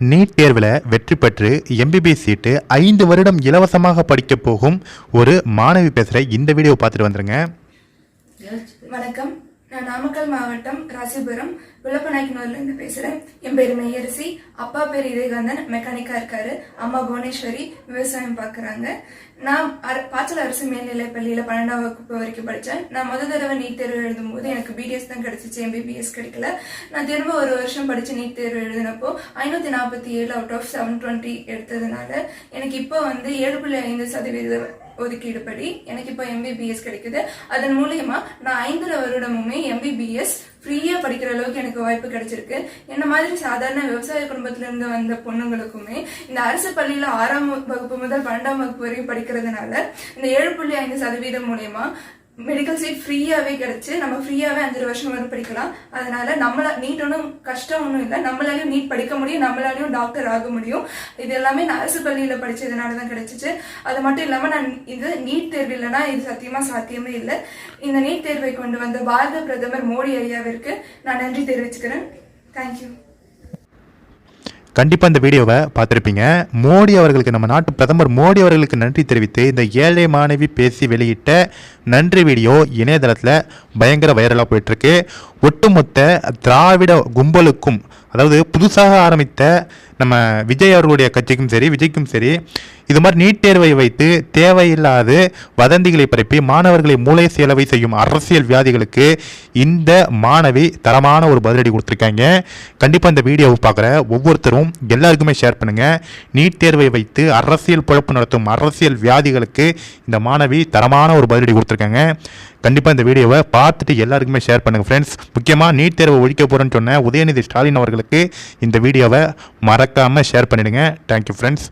NEET தேர்வில் வெற்றி பெற்று எம்பிபிஎஸ் சீட்டு ஐந்து வருடம் இலவசமாக படிக்க போகும் ஒரு மாணவி பேசுகிற இந்த வீடியோ பார்த்துட்டு வந்துருங்க. வணக்கம். நான் நாமக்கல் மாவட்டம் ராசிபுரம் விளப்பநாயக்கனூர்ல இருந்து பேசுறேன். என் பேர் மெய்யரசி. அப்பா பேர் இதயகாந்தன் மெக்கானிக்கா இருக்காரு. அம்மா புவனேஸ்வரி. விவசாயம் பார்க்குறாங்க நான் அர- பாச்சல் அரசு மேல்நிலை பள்ளியில பன்னெண்டாம் வகுப்பு வரைக்கும் படித்தேன் நான் முத தடவை நீட் தேர்வு எழுதும் எனக்கு பிடிஎஸ் தான் கிடைச்சிச்சு எம்பிபிஎஸ் கிடைக்கல. நான் திரும்ப ஒரு வருஷம் படிச்சு நீட் தேர்வு எழுதினப்போ ஐநூத்தி நாற்பத்தி ஏழு அவுட் ஆஃப் செவன் டுவெண்ட்டி எடுத்ததுனால எனக்கு இப்போ வந்து ஏழு புள்ளி ஐந்து சதவீத ஒதுக்கீடு படி எனக்கு இப்போ எம்பிபிஎஸ் கிடைக்குது. அதன் மூலியமா நான் ஐந்து வருடமுமே எம்பிபிஎஸ் ஃப்ரீயா படிக்கிற அளவுக்கு எனக்கு வாய்ப்பு கிடைச்சிருக்கு. என்ன மாதிரி சாதாரண விவசாய குடும்பத்துல இருந்து வந்த பொண்ணுங்களுக்குமே இந்த அரசு பள்ளியில ஆறாம் வகுப்பு முதல் பன்னெண்டாம் வகுப்பு வரையும் படிக்கிறதுனால இந்த ஏழு புள்ளி ஐந்து சதவீதம் மூலியமா மெடிக்கல் சீட் ஃப்ரீயாவே கிடைச்சு நம்ம ஃப்ரீயாவே அஞ்சு வருஷம் வரை படிக்கலாம். அதனால நம்மள நீட் ஒன்றும் கஷ்டம் ஒன்றும் இல்லை. நம்மளாலையும் நீட் படிக்க முடியும் நம்மளாலையும் டாக்டர் ஆக முடியும். இது எல்லாமே நான் அரசு பள்ளியில படிச்சதுனால தான் கிடைச்சிச்சு. அது மட்டும் இல்லாம நான் இது நீட் தேர்வு இல்லைன்னா இது சத்தியமா சாத்தியமே இல்லை. இந்த நீட் தேர்வை கொண்டு வந்த பாரத பிரதமர் மோடி ஐயாவிற்கு நான் நன்றி தெரிவிச்சுக்கிறேன். தேங்க்யூ கண்டிப்பாக இந்த வீடியோவை பார்த்துருப்பீங்க. மோடி அவர்களுக்கு நம்ம நாட்டு பிரதமர் மோடி அவர்களுக்கு நன்றி தெரிவித்து இந்த ஏழை மாணவி பேசி வெளியிட்ட நன்றி வீடியோ இணையதளத்தில் பயங்கர வைரலாக போயிட்டுருக்கு. ஒட்டுமொத்த திராவிட கும்பலுக்கும் அதாவது புதுசாக ஆரம்பித்த நம்ம விஜய் அவர்களுடைய கட்சிக்கும் சரி விஜய்க்கும் சரி இது மாதிரி நீட் தேர்வை வைத்து தேவையில்லாத வதந்திகளை பரப்பி மாணவர்களை மூளை செலவை செய்யும் அரசியல் வியாதிகளுக்கு இந்த மாணவி தரமான ஒரு பதிலடி கொடுத்துருக்காங்க. கண்டிப்பாக இந்த வீடியோவை பார்க்குற ஒவ்வொருத்தரும் எல்லாருக்குமே ஷேர் பண்ணுங்கள் நீட் தேர்வை வைத்து அரசியல் பொழப்பு நடத்தும் அரசியல் வியாதிகளுக்கு இந்த மாணவி தரமான ஒரு பதிலடி கொடுத்துருக்காங்க. கண்டிப்பாக இந்த வீடியோவை பார்த்துட்டு எல்லாருக்குமே ஷேர் பண்ணுங்கள் ஃப்ரெண்ட்ஸ் முக்கியமாக நீட் தேர்வை ஒழிக்க போகிறேன்னு சொன்ன உதயநிதி ஸ்டாலின் அவர்களுக்கு இந்த வீடியோவை மற மறக்காமல் ஷேர் பண்ணிவிடுங்க தேங்க்யூ ஃப்ரெண்ட்ஸ்